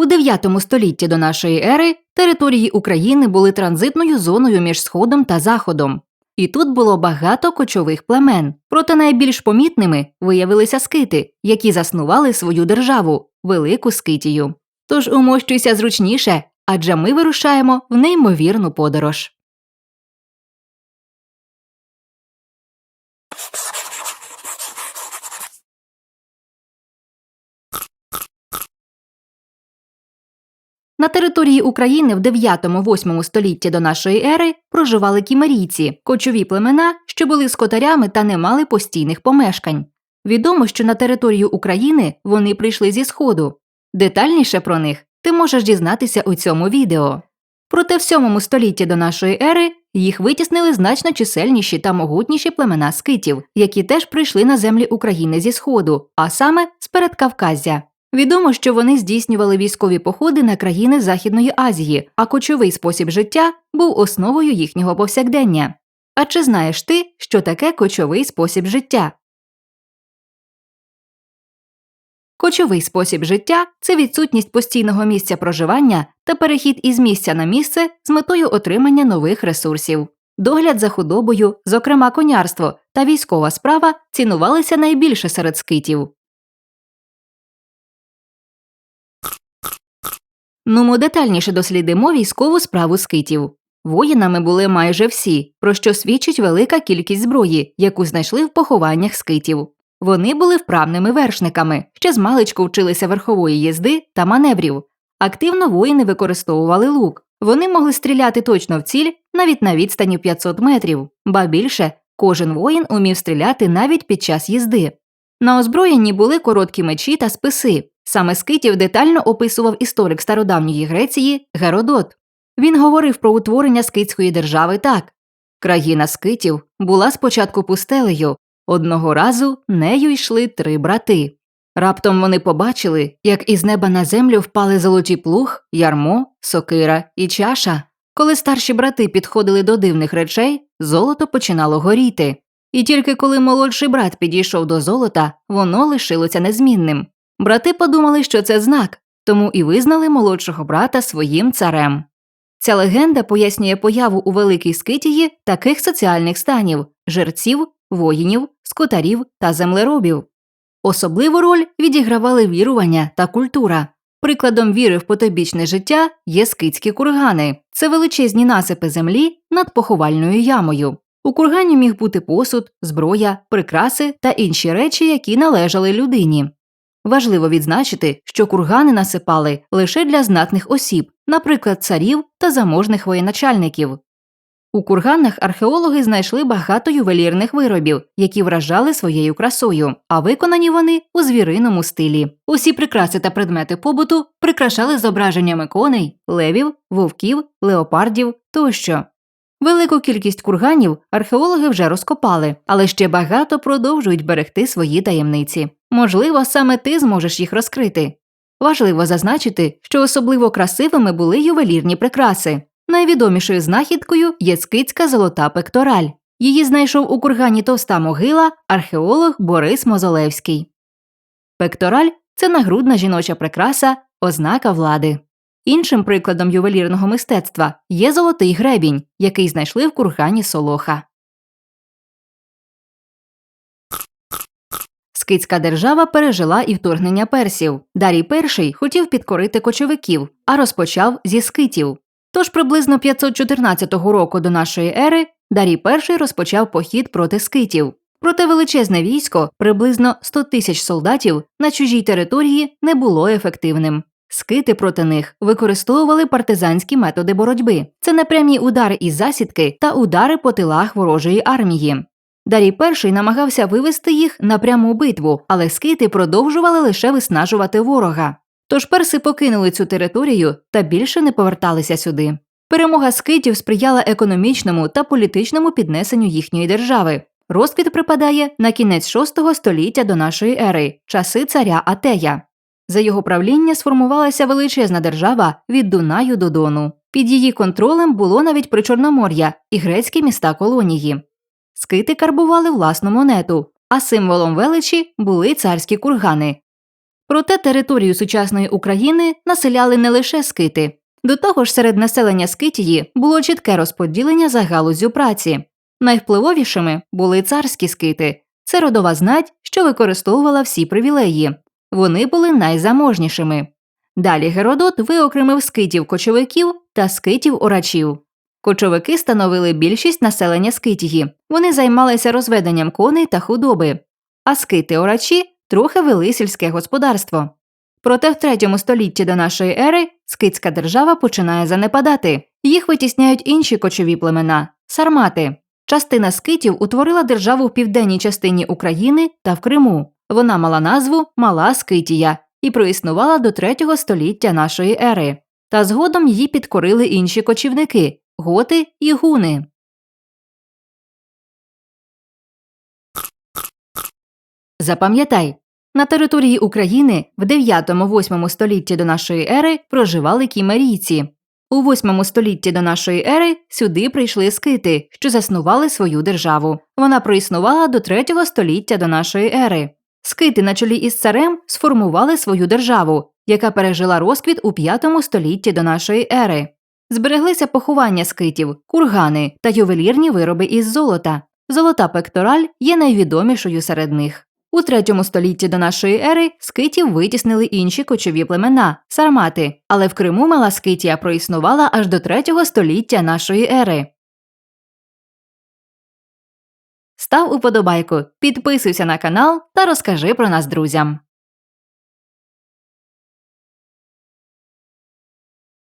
У 9 столітті до нашої ери території України були транзитною зоною між Сходом та Заходом. І тут було багато кочових племен. Проте найбільш помітними виявилися скити, які заснували свою державу велику скитію. Тож умощуйся зручніше, адже ми вирушаємо в неймовірну подорож. На території України в 9-8 столітті до нашої ери проживали кімерійці, кочові племена, що були скотарями та не мали постійних помешкань. Відомо, що на територію України вони прийшли зі сходу. Детальніше про них ти можеш дізнатися у цьому відео. Проте в 7 столітті до нашої ери їх витіснили значно чисельніші та могутніші племена скитів, які теж прийшли на землі України зі сходу, а саме з Передкавказя. Відомо, що вони здійснювали військові походи на країни Західної Азії, а кочовий спосіб життя був основою їхнього повсякдення. А чи знаєш ти, що таке кочовий спосіб життя? Кочовий спосіб життя це відсутність постійного місця проживання та перехід із місця на місце з метою отримання нових ресурсів. Догляд за худобою, зокрема конярство та військова справа, цінувалися найбільше серед скитів. Нумо детальніше дослідимо військову справу скитів. Воїнами були майже всі, про що свідчить велика кількість зброї, яку знайшли в похованнях скитів. Вони були вправними вершниками, ще з маличку вчилися верхової їзди та маневрів. Активно воїни використовували лук. Вони могли стріляти точно в ціль навіть на відстані 500 метрів, ба більше кожен воїн умів стріляти навіть під час їзди. На озброєнні були короткі мечі та списи. Саме скитів детально описував історик стародавньої Греції Геродот. Він говорив про утворення скитської держави так: країна скитів була спочатку пустелею, одного разу нею йшли три брати. Раптом вони побачили, як із неба на землю впали золоті плуг, ярмо, сокира і чаша. Коли старші брати підходили до дивних речей, золото починало горіти. І тільки коли молодший брат підійшов до золота, воно лишилося незмінним. Брати подумали, що це знак, тому і визнали молодшого брата своїм царем. Ця легенда пояснює появу у Великій Скитії таких соціальних станів жерців, воїнів, скотарів та землеробів. Особливу роль відігравали вірування та культура. Прикладом віри в потойбічне життя є скитські кургани це величезні насипи землі над поховальною ямою. У кургані міг бути посуд, зброя, прикраси та інші речі, які належали людині. Важливо відзначити, що кургани насипали лише для знатних осіб, наприклад, царів та заможних воєначальників. У курганах археологи знайшли багато ювелірних виробів, які вражали своєю красою, а виконані вони у звіриному стилі. Усі прикраси та предмети побуту прикрашали зображеннями коней, левів, вовків, леопардів тощо. Велику кількість курганів археологи вже розкопали, але ще багато продовжують берегти свої таємниці. Можливо, саме ти зможеш їх розкрити. Важливо зазначити, що особливо красивими були ювелірні прикраси. Найвідомішою знахідкою є скицька золота пектораль. Її знайшов у кургані товста могила археолог Борис Мозолевський. Пектораль це нагрудна жіноча прикраса, ознака влади. Іншим прикладом ювелірного мистецтва є золотий гребінь, який знайшли в кургані Солоха. Скитська держава пережила і вторгнення персів. Дарій І хотів підкорити кочовиків, а розпочав зі скитів. Тож приблизно 514 року до нашої ери Дарій І розпочав похід проти скитів. Проте величезне військо, приблизно 100 тисяч солдатів, на чужій території не було ефективним. Скити проти них використовували партизанські методи боротьби. Це непрямі удари із засідки та удари по тилах ворожої армії. Дарій І намагався вивести їх на пряму битву, але скити продовжували лише виснажувати ворога. Тож перси покинули цю територію та більше не поверталися сюди. Перемога скитів сприяла економічному та політичному піднесенню їхньої держави. Розквіт припадає на кінець VI століття до нашої ери, часи царя Атея. За його правління сформувалася величезна держава від Дунаю до Дону. Під її контролем було навіть Причорномор'я і грецькі міста колонії. Скити карбували власну монету, а символом величі були царські кургани. Проте територію сучасної України населяли не лише скити. До того ж, серед населення Скитії було чітке розподілення за галузю праці. Найвпливовішими були царські скити. Це родова знать, що використовувала всі привілеї. Вони були найзаможнішими. Далі Геродот виокремив скитів кочовиків та скитів орачів. Кочовики становили більшість населення Скитії. Вони займалися розведенням коней та худоби, а скити орачі трохи вели сільське господарство. Проте в третьому столітті до нашої ери скитська держава починає занепадати. Їх витісняють інші кочові племена сармати. Частина скитів утворила державу в південній частині України та в Криму. Вона мала назву Мала Скитія і проіснувала до третього століття нашої ери. Та згодом її підкорили інші кочівники готи і гуни. Запам'ятай, на території України в 9-8 столітті до нашої ери проживали кімерійці. У 8 столітті до нашої ери сюди прийшли скити, що заснували свою державу. Вона проіснувала до 3 століття до нашої ери. Скити на чолі із царем сформували свою державу, яка пережила розквіт у 5 столітті до нашої ери. Збереглися поховання скитів, кургани та ювелірні вироби із золота. Золота пектораль є найвідомішою серед них. У третьому столітті до нашої ери скитів витіснили інші кочові племена сармати, але в Криму мала скитія проіснувала аж до третього століття нашої ери. Став уподобайку, підписуйся на канал та розкажи про нас друзям.